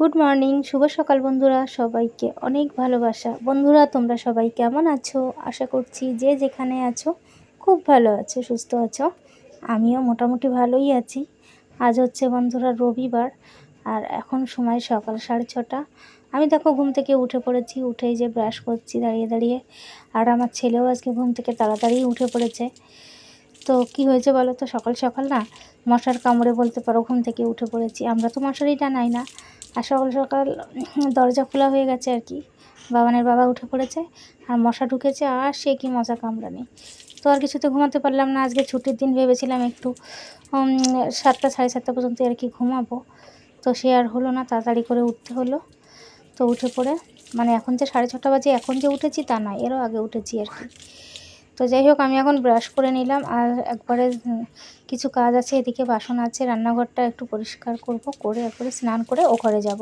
Good morning শুভ সকাল বন্ধুরা, সবাইকে অনেক ভালোবাসা। বন্ধুরা, তোমরা সবাই কেমন আছো? আশা করছি যে যেখানে আছো, খুব ভালো আছো, সুস্থ আছো। আমিও মোটামুটি ভালোই আছি। আজ হচ্ছে বন্ধুরা রবিবার, আর এখন সময় সকাল সাড়ে ছটা। আমি দেখো ঘুম থেকে উঠে পড়েছি, উঠেই যে ব্রাশ করছি দাঁড়িয়ে দাঁড়িয়ে। আর আমার ছেলেও আজকে ঘুম থেকে তাড়াতাড়ি উঠে পড়েছে। তো কি হয়েছে বলো তো? সকাল সকাল না মশার কামড়ে বলতে পারো, ঘুম থেকে উঠে পড়েছি। আমরা তো মশারি টানাই না। আর সকাল সকাল দরজা খোলা হয়ে গেছে আর কি। বাবানের বাবা উঠে পড়েছে, আর মশা ঢুকেছে, আর সে কি মশা কামড়ানি। তো আর কিছুতে ঘুমাতে পারলাম না। আজকে ছুটির দিন ভেবেছিলাম একটু সাতটা সাড়ে সাতটা পর্যন্ত আর কি ঘুমাবো। তো সে আর হলো না, তাড়াতাড়ি করে উঠতে হলো। তো উঠে পড়ে মানে এখন যে সাড়ে ছটা বাজে, এখন যে উঠেছি তা নয়, এরও আগে উঠেছি আর কি। তো যাই হোক, আমি এখন ব্রাশ করে নিলাম। আর একবারে কিছু কাজ আছে, এদিকে বাসন আছে, রান্নাঘরটা একটু পরিষ্কার করব, করে একবারে স্নান করে ও ঘরে যাব।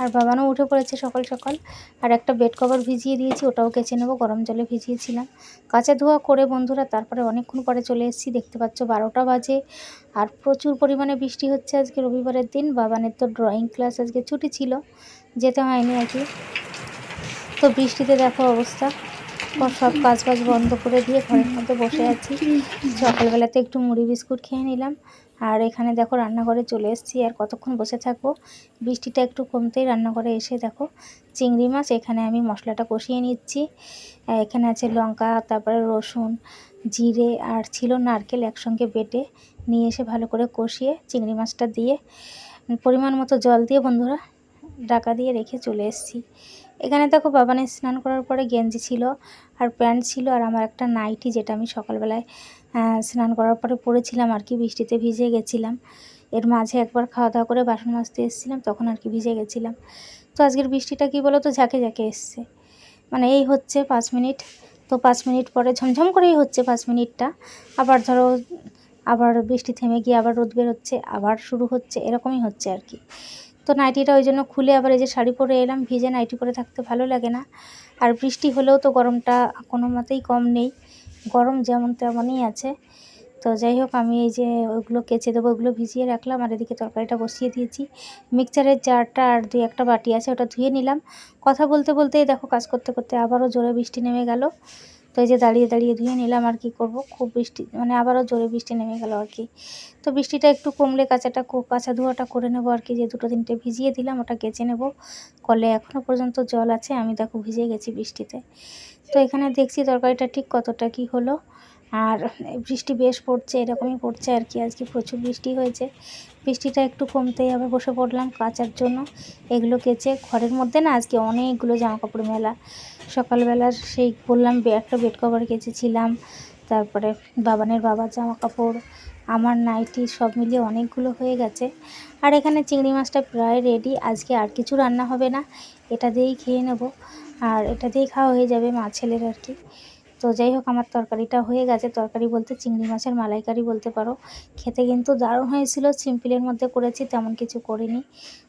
আর বাবানও উঠে পড়েছে সকাল সকাল। আর একটা বেড কভার ভিজিয়ে দিয়েছি, ওটাও কেচে নেব, গরম জলে ভিজিয়েছিলাম। কাঁচা ধোয়া করে বন্ধুরা, তারপরে অনেকক্ষণ পরে চলে এসেছি, দেখতে পাচ্ছ বারোটা বাজে। আর প্রচুর পরিমাণে বৃষ্টি হচ্ছে আজকে রবিবারের দিন। বাবানের তো ড্রয়িং ক্লাস আজকে ছুটি ছিল, যেতে হয়নি আর কি। তো বৃষ্টিতে দেখো অবস্থা। সব কাজ বাজ বন্ধ করে দিয়ে ঘরের মধ্যে বসে আছি। সকালবেলাতে একটু মুড়ি বিস্কুট খেয়ে নিলাম। আর এখানে দেখো রান্নাঘরে চলে এসেছি আর কতক্ষণ বসে থাকব? বৃষ্টিটা একটু কমতেই রান্নাঘরে এসে দেখো চিংড়ি মাছ, এখানে আমি মশলাটা কষিয়ে নিচ্ছি। এখানে আছে লঙ্কা, তারপরে রসুন, জিরে আর ছিল নারকেল একসঙ্গে বেটে নিয়ে এসে ভালো করে কষিয়ে চিংড়ি মাছটা দিয়ে, পরিমাণ মতো জল দিয়ে বন্ধুরা ডাকা দিয়ে রেখে চলে এসেছি। এখানে দেখো বাবানের স্নান করার পরে গেঞ্জি ছিল আর প্যান্ট ছিল আর আমার একটা নাইটি যেটা আমি সকালবেলায় স্নান করার পরে পরেছিলাম আর কি, বৃষ্টিতে ভিজে গেছিলাম। এর মাঝে একবার খাওয়া দাওয়া করে বাসন মাজতে এসেছিলাম, তখন আর কি ভিজে গেছিলাম। তো আজকের বৃষ্টিটা কি বলো তো ঝাঁকে ঝাঁকে এসছে। মানে এই হচ্ছে পাঁচ মিনিট। তো পাঁচ মিনিট পরে ঝমঝম করেই হচ্ছে পাঁচ মিনিটটা। আবার ধরো, আবার বৃষ্টি থেমে গিয়ে আবার রোদ বেরোচ্ছে, আবার শুরু হচ্ছে, এরকমই হচ্ছে আর কি। তো নাইটিটা ওই জন্য খুলে আবার এই যে শাড়ি পরে এলাম, ভিজে নাইটি পরে থাকতে ভালো লাগে না। আর বৃষ্টি হলেও তো গরমটা কোনো মতেই কম নেই, গরম যেমন তেমনই আছে। তো যাই হোক, আমি এই যে ওগুলো কেচে দেবো ওগুলো ভিজিয়ে রাখলাম, আর এদিকে তরকারিটা বসিয়ে দিয়েছি। মিক্সচারের জারটা আর দুই একটা বাটি আছে, ওটা ধুয়ে নিলাম। কথা বলতে বলতেই দেখো, কাজ করতে করতে আবারও জোরে বৃষ্টি নেমে গেল। তো এই যে দাঁড়িয়ে দাঁড়িয়ে ধুয়ে নিলাম আর কি করব। খুব বৃষ্টি মানে আবারও জোরে বৃষ্টি নেমে গেল আর কি। তো বৃষ্টিটা একটু কমলে কাঁচাটা কাঁচা ধোয়াটা করে নেব আর কি, যে দুটো তিনটে ভিজিয়ে দিলাম ওটা কেচে নেব। কলে এখনও পর্যন্ত জল আছে, আমি দেখো ভিজে গেছি বৃষ্টিতে। তো এখানে দেখছি তরকারিটা ঠিক কতটা কি হলো। আর বৃষ্টি বেশ পড়ছে, এরকমই পড়ছে আর কি, আজকে প্রচুর বৃষ্টি হয়েছে। বৃষ্টিটা একটু কমতেই আবার বসে পড়লাম কাচার জন্য। এগুলো কেচে, ঘরের মধ্যে না আজকে অনেকগুলো জামাকাপড় মেলা। সকালবেলার সেই বললাম একটা বেড কভার কেচেছিলাম, তারপরে বাবানের বাবার জামা কাপড় আমার নাইটি সব মিলিয়ে অনেকগুলো হয়ে গেছে। আর এখানে চিংড়ি মাছটা প্রায় রেডি আজকে আর কিছু রান্না হবে না, এটা দিয়েই খেয়ে নেব। আর এটা দিয়েই খাওয়া হয়ে যাবে মা ছেলের আর কি। তো যাই হোক, আমার তরকারিটা হয়ে গেছে। তরকারি বলতে চিংড়ি মাছের মালাইকারি বলতে পারো। খেতে কিন্তু দারুণ হয়েছিল। সিম্পলের মধ্যে করেছি, তেমন কিছু করিনি।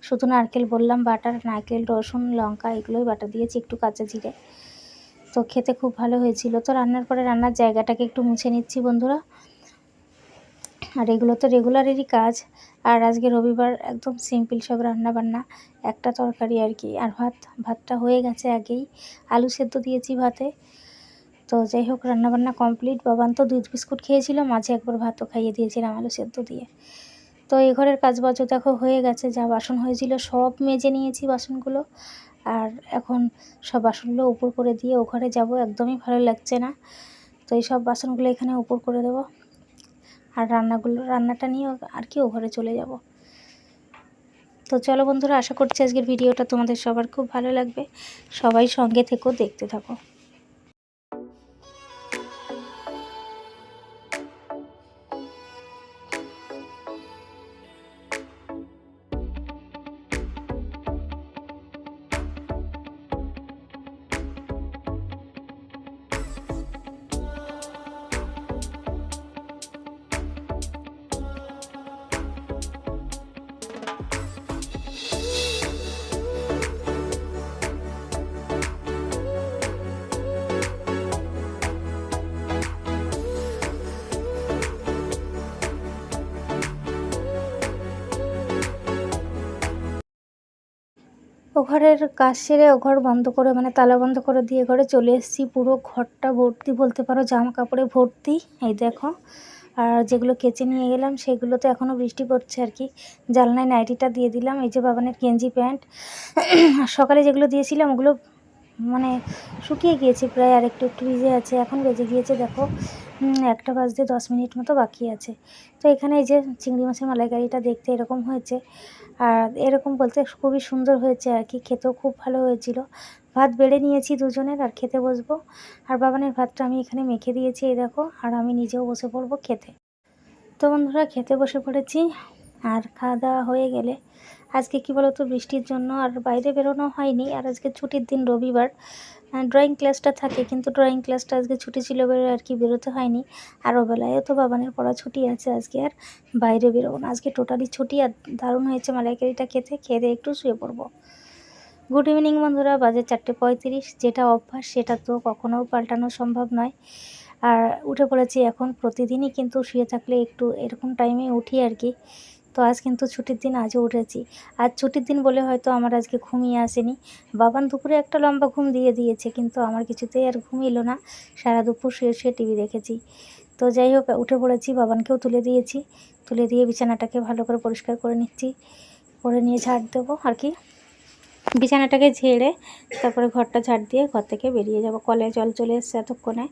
শুধু নারকেল বললাম, বাটার, নারকেল, রসুন, লঙ্কা, এগুলোই বাটা দিয়েছি একটু কাঁচা জিরে। তো খেতে খুব ভালো হয়েছিল। তো রান্নার পরে রান্নার জায়গাটাকে একটু মুছে নিচ্ছি বন্ধুরা। আর এগুলো তো রেগুলারেরই কাজ। আর আজকে রবিবার একদম সিম্পল সব রান্না বান্না একটা তরকারি আর কি। আর ভাত, ভাতটা হয়ে গেছে আগেই। আলু সেদ্ধ দিয়েছি ভাতে। তো যাই হোক, রান্নাবান্না কমপ্লিট বাবান তো দুধ বিস্কুট খেয়েছিল, মাঝে একবার ভাতও খাইয়ে দিয়েছিলাম আলু সেদ্ধ দিয়ে। তো এই ঘরের কাজ বাজ দেখো হয়ে গেছে, যা বাসন হয়েছিল সব মেজে নিয়েছি বাসনগুলো। আর এখন সব বাসনগুলো উপর করে দিয়ে ও ঘরে যাব, একদমই ভালো লাগছে না। তো এই সব বাসনগুলো এখানে উপর করে দেবো। আর রান্নাগুলো, রান্নাটা নিয়ে আর কি ও ঘরে চলে যাব। তো চলো বন্ধুরা, আশা করছি আজকের ভিডিওটা তোমাদের সবার খুব ভালো লাগবে। সবাই সঙ্গে থেকেও দেখতে থাকো। ও ঘরের কাজ সেরে ও ঘর বন্ধ করে মানে তালা বন্ধ করে দিয়ে ঘরে চলে এসেছি। পুরো ঘরটা ভর্তি বলতে পারো জামা কাপড়ে ভর্তি, এই দেখো। আর যেগুলো কেচে নিয়ে গেলাম সেগুলো তো এখনও বৃষ্টি পড়ছে আর কি। জালনায় নাইটিটা দিয়ে দিলাম, এই যে বাবানের গেঞ্জি প্যান্ট। সকালে যেগুলো দিয়েছিলাম ওগুলো মানে শুকিয়ে গিয়েছে প্রায় আর একটু একটু ভিজে আছে, এখন বেজে গিয়েছে দেখো। একটা বাজতে দশ মিনিট মতো বাকি আছে। তো এখানে এই যে চিংড়ি মাছের মালাইকারিটা দেখতে এরকম হয়েছে। আর এরকম বলতে খুবই সুন্দর হয়েছে আর কি, খেতেও খুব ভালো হয়েছিল। ভাত বেড়ে নিয়েছি দুজনের আর খেতে বসবো। আর বাবানের ভাতটা আমি এখানে মেখে দিয়েছি, এই দেখো, আর আমি নিজেও বসে পড়ব খেতে। তো বন্ধুরা, খেতে বসে পড়েছি। আর খাওয়া দাওয়া হয়ে গেলে আজকে কি বলতো, বৃষ্টির জন্য আর বাইরে বেরোনো হয়নি। আর আজকে ছুটির দিন রবিবার। ড্রয়িং ক্লাসটা থাকে, কিন্তু ড্রয়িং ক্লাসটা আজকে ছুটি ছিল বলে আর কি বেরোতে হয়নি। আর ওবেলায়ও তো বাবানের পড়া ছুটি আছে আজকে, আর বাইরে বেরোবো না। আজকে টোটালি ছুটি, আর দারুণ হয়েছে মালাইকারিটা খেতে। খেয়ে একটু শুয়ে পড়ব। গুড ইভিনিং বন্ধুরা, বাজে চারটে পঁয়ত্রিশ। যেটা অভ্যাস, সেটা তো কখনো পাল্টানো সম্ভব নয়। আর উঠে পড়েছি এখন, প্রতিদিনই কিন্তু শুয়ে থাকলে একটু এরকম টাইমে উঠি আর কি। তো আজ কিন্তু ছুটির দিন আজও উঠেছি। আজ ছুটির দিন বলে হয়তো আমার আজকে ঘুমিয়ে আসেনি। বাবান দুপুরে একটা লম্বা ঘুম দিয়ে দিয়েছে, কিন্তু আমার কিছুতেই আর ঘুম এলো না। সারা দুপুর শুয়ে শুয়ে টিভি দেখেছি। তো যাই হোক, উঠে পড়েছি, বাবানকেও তুলে দিয়েছি। তুলে দিয়ে বিছানাটাকে ভালো করে পরিষ্কার করে নিচ্ছি। করে নিয়ে ঝাড় দেবো, আর কি? বিছানাটাকে ঝেড়ে তারপরে ঘরটা ঝাড় দিয়ে ঘর থেকে বেরিয়ে যাব। কলে জল চলে এসছে এতক্ষণে।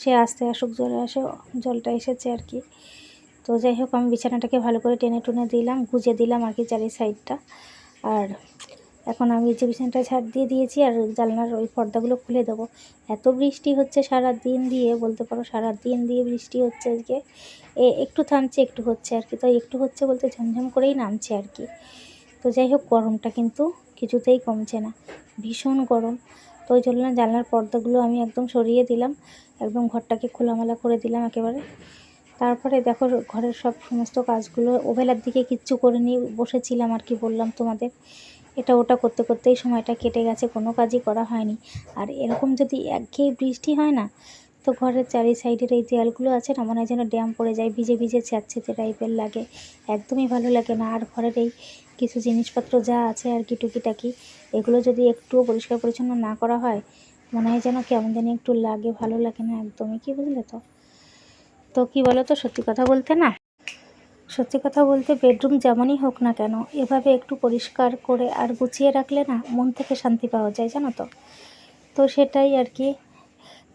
সে আসতে আসুক জলে আসে, জলটা এসেছে আর কি। তো যাই হোক, আমি বিছানাটাকে ভালো করে টেনে টুনে দিলাম, গুজে দিলাম আর কি চারি সাইডটা। আর এখন আমি যে বিছানাটা ঝাড় দিয়ে দিয়েছি আর জানলার ওই পর্দাগুলো খুলে দেবো। এত বৃষ্টি হচ্ছে সারা দিন দিয়ে, বলতে পারো সারা দিন দিয়ে বৃষ্টি হচ্ছে আজকে। এ, একটু থামছে, একটু হচ্ছে আর কি। তো একটু হচ্ছে বলতে ঝমঝম করেই নামছে আর কি। তো যাই হোক, গরমটা কিন্তু কিছুতেই কমছে না, ভীষণ গরম। তো ওই জন্য জানলার পর্দাগুলো আমি একদম সরিয়ে দিলাম, একদম ঘরটাকে খোলামেলা করে দিলাম একেবারে। তারপরে দেখো ঘরের সব সমস্ত কাজগুলো ওভেলার দিকে কিচ্ছু করে নিয়ে বসেছিলাম আর কি বললাম তোমাদের। এটা ওটা করতে করতেই সময়টা কেটে গেছে, কোনো কাজই করা হয়নি। আর এরকম যদি একঘেয়ে বৃষ্টি হয় না, তো ঘরের চারি সাইডের এই দেয়ালগুলো আছে না, মনে হয় যেন ড্যাম পড়ে যায়, ভিজে ভিজে ছ্যাঁতছেতে টাইপের লাগে। একদমই ভালো লাগে না। আর ঘরের এই কিছু জিনিসপত্র যা আছে আর কি টুকিটাকি, এগুলো যদি একটুও পরিষ্কার পরিচ্ছন্ন না করা হয়, মনে হয় যেন কেমন জানি একটু লাগে, ভালো লাগে না একদমই। কি বুঝলে তো? তো কি বলো তো সত্যি কথা বলতে না, সত্যি কথা বলতে বেডরুম যেমনই হোক না কেন, এভাবে একটু পরিষ্কার করে আর গুছিয়ে রাখলে না মন থেকে শান্তি পাওয়া যায়, জানো তো। তো সেটাই আর কি।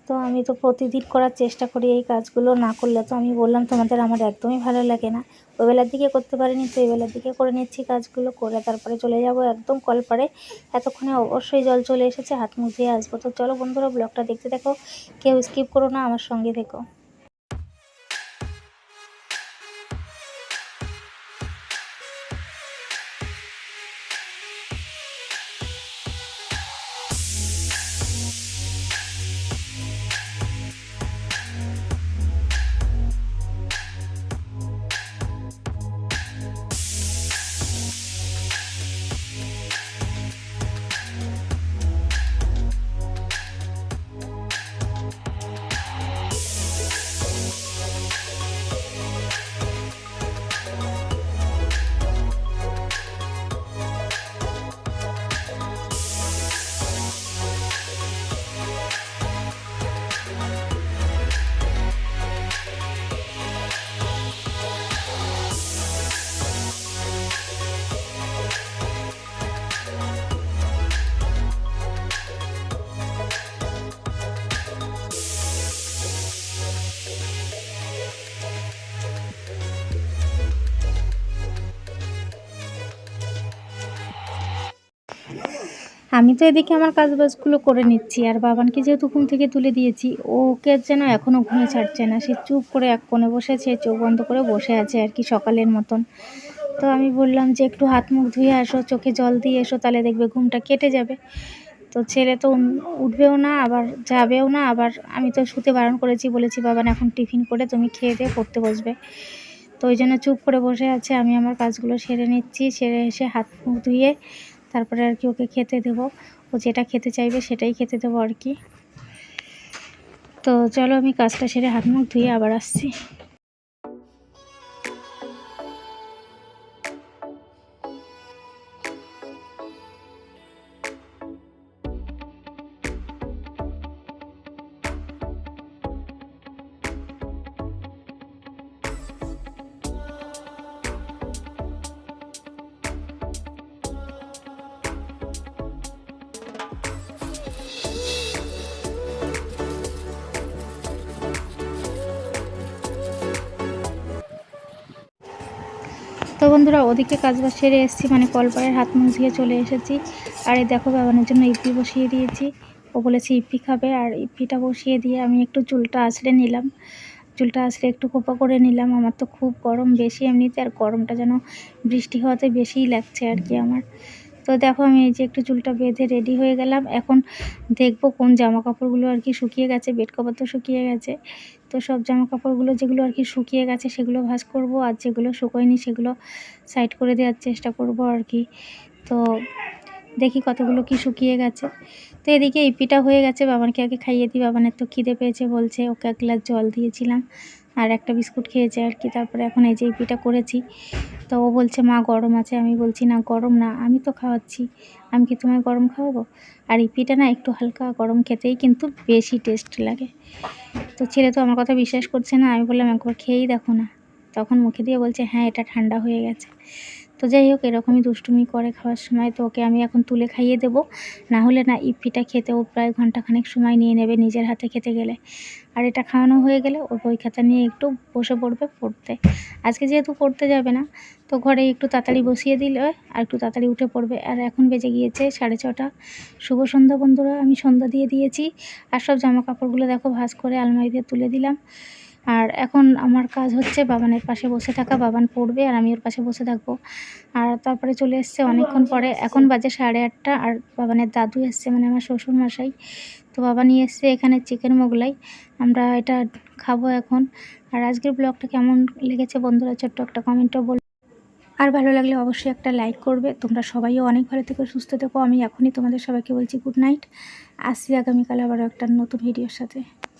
তো আমি তো প্রতিদিন করার চেষ্টা করি এই কাজগুলো না করলে তো আমি বললাম তোমাদের আমার একদমই ভালো লাগে না। ওই বেলার দিকে করতে পারিনি তো এই বেলার দিকে করে নিচ্ছি কাজগুলো, করে তারপরে চলে যাব একদম কলপাড়ে। এতক্ষণে অবশ্যই জল চলে এসেছে, হাত মুখ দিয়ে আসব। তো চলো বন্ধুরা ব্লগটা দেখতে দেখো কেউ স্কিপ করো না, আমার সঙ্গে থেকো। আমি তো এদিকে আমার কাজবাজগুলো করে নিচ্ছি, আর বাবানকে যেহেতু ঘুম থেকে তুলে দিয়েছি, ওকে যেন এখনও ঘুমে ছাড়ছে না। সে চুপ করে এক কোণে বসেছে, চোখ বন্ধ করে বসে আছে আর কি সকালের মতন। তো আমি বললাম যে, একটু হাত মুখ ধুয়ে আসো, চোখে জল দিয়ে এসো, তাহলে দেখবে ঘুমটা কেটে যাবে। তো ছেলে তো উঠবেও না, আবার যাবেও না, আবার আমি তো শুতে বারণ করেছি, বলেছি, বাবান, এখন টিফিন করে তুমি খেয়ে দিয়ে পড়তে বসবে। তো ওই জন্য চুপ করে বসে আছে, আমি আমার কাজগুলো সেরে নিচ্ছি, সেরে এসে হাত মুখ ধুয়ে তারপরে আর কি ওকে খেতে দেবো। ও যেটা খেতে চাইবে সেটাই খেতে দেবো আর কি। তো চলো আমি কাজটা সেরে হাত মুখ ধুয়ে আবার আসছি। বন্ধুরা, ওদিকে কাজবাজ সেরে এসেছি মানে কলপাড়ের হাত মুখ দিয়ে চলে এসেছি। আর এই দেখো, বাবানের জন্য ইপি বসিয়ে দিয়েছি। ও বলেছে ইপি খাবে, আর ইপিটা বসিয়ে দিয়ে আমি একটু চুলটা আছড়ে নিলাম। চুলটা আছড়ে একটু খোপা করে নিলাম। আমার তো খুব গরম বেশি এমনিতে, আর গরমটা যেন বৃষ্টি হওয়াতে বেশিই লাগছে আর কি আমার। তো দেখো, আমি এই যে একটু চুলটা বেঁধে রেডি হয়ে গেলাম। এখন দেখব কোন জামা কাপড়গুলো আর কি শুকিয়ে গেছে বেড কভার তো শুকিয়ে গেছে। তো সব জামা কাপড়গুলো যেগুলো আর কি শুকিয়ে গেছে সেগুলো ভাজ করব, আর যেগুলো শুকোয়নি সেগুলো সাইড করে দেওয়ার চেষ্টা করব আর কি। তো দেখি কতগুলো কি শুকিয়ে গেছে। তো এদিকে ইপিটা হয়ে গেছে, বাবানকে আগে খাইয়ে দিই, বাবানের তো খিদে পেয়েছে বলছে, ওকে এক গ্লাস জল দিয়েছিলাম। আর একটা বিস্কুট খেয়েছে আর কি, তারপরে এখন এই যে ইপিটা করেছি। তো ও বলছে, মা, গরম আছে। আমি বলছি, না, গরম না, আমি তো খাওয়াচ্ছি। আমি কি তোমায় গরম খাওয়াবো? আর ইপিটা না একটু হালকা গরম খেতেই কিন্তু বেশি টেস্ট লাগে। তো ছেলে তো আমার কথা বিশ্বাস করছে না। আমি বললাম, একবার খেয়েই দেখো না। তখন মুখে দিয়ে বলছে হ্যাঁ এটা ঠান্ডা হয়ে গেছে। তো যাই হোক, এরকমই দুষ্টুমি করে খাওয়ার সময় তো ওকে আমি এখন তুলে খাইয়ে দেব। না হলে না ইপিটা খেতেও প্রায় ঘন্টাখানেক সময় নিয়ে নেবে নিজের হাতে খেতে গেলে। আর এটা খাওয়ানো হয়ে গেলে ওর বই খাতা নিয়ে একটু বসে পড়বে পড়তে। আজকে যেহেতু পড়তে যাবে না, তো ঘরে একটু তাড়াতাড়ি বসিয়ে দিলে আর একটু তাড়াতাড়ি উঠে পড়বে। আর এখন বেজে গিয়েছে সাড়ে ছটা। শুভ সন্ধ্যা বন্ধুরা, আমি সন্ধ্যা দিয়ে দিয়েছি। আর সব জামা কাপড়গুলো দেখো ভাঁজ করে আলমারিতে তুলে দিলাম। আর এখন আমার কাজ হচ্ছে বাবানের পাশে বসে থাকা, বাবান পড়বে আর আমি ওর পাশে বসে থাকব। আর তারপরে চলে এসছে অনেকক্ষণ পরে, এখন বাজে সাড়ে আটটা আর বাবানের দাদু এসছে মানে আমার শ্বশুর মশাই তো বাবা নিয়ে এসছে এখানে চিকেন মোগলাই, আমরা এটা খাব এখন। আর আজকের ব্লগটা কেমন লেগেছে বন্ধুরা, ছোট্ট একটা কমেন্টও বল আর ভালো লাগলে অবশ্যই একটা লাইক করবে। তোমরা সবাইও অনেক ভালো থেকো, সুস্থ থেকো। আমি এখনই তোমাদের সবাইকে বলছি গুড নাইট। আসছি আগামীকাল আবারও একটা নতুন ভিডিওর সাথে।